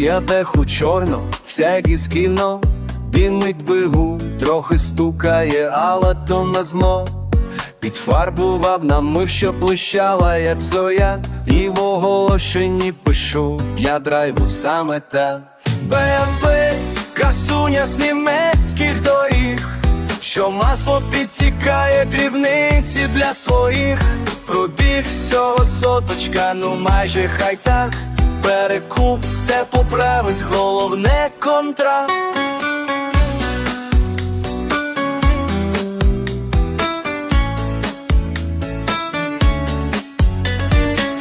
Я теху чорно, всякі з кіно, Дінник двигун, трохи стукає, але то на зно. Підфарбував намив, що блищала, як зоя, і в оголошенні пишу, я драйву саме так. БМВ, красуня з німецьких доріг, що масло підтікає дрібниці для своїх. Пробіг всього соточка, ну майже хай так. Перекуп все поправить, головне контракт.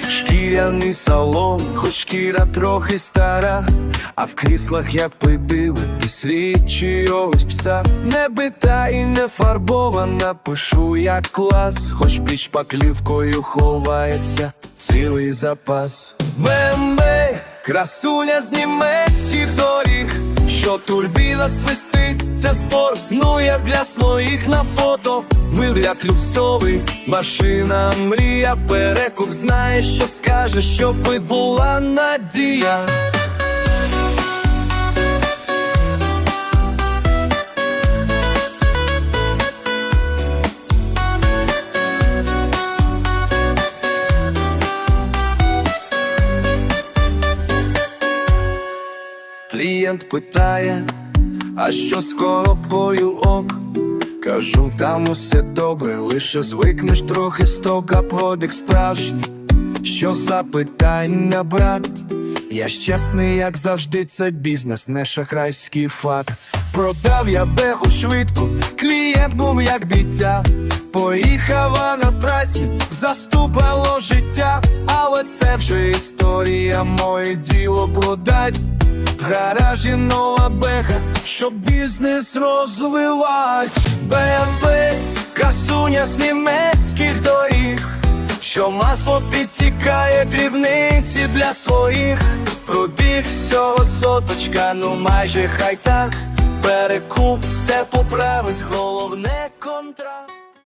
Шкіряний салон, хоч шкіра трохи стара, а в кріслах як прибили і слідчі ось пса. Не бита і не фарбована, пишу як клас, хоч під шпаклівкою ховається цілий запас. БМВ, красуня з німецьких доріг, що турбіна свистить, це спорт, ну як для своїх на фото. мил для клюксовий, машина, мрія, перекуп, знаєш, що скаже, щоби була надія. Клієнт питає, а що з коробкою ок? Кажу, там усе добре, лише звикнеш трохи сток, а продик справжній. Що за питання, брат? Я щасний, як завжди, це бізнес, не шахрайський факт. Продав я бегу швидко, клієнт був як бійця. Поїхав на трасі, заступило життя, але це вже історія, моє діло продать. Гаражі нова беха, щоб бізнес розвивать. БМВ, красуня з німецьких доріг, що масло підтікає дрібниці для своїх. Пробіг всього соточка, ну майже хай так. Перекуп все поправить, головне контракт.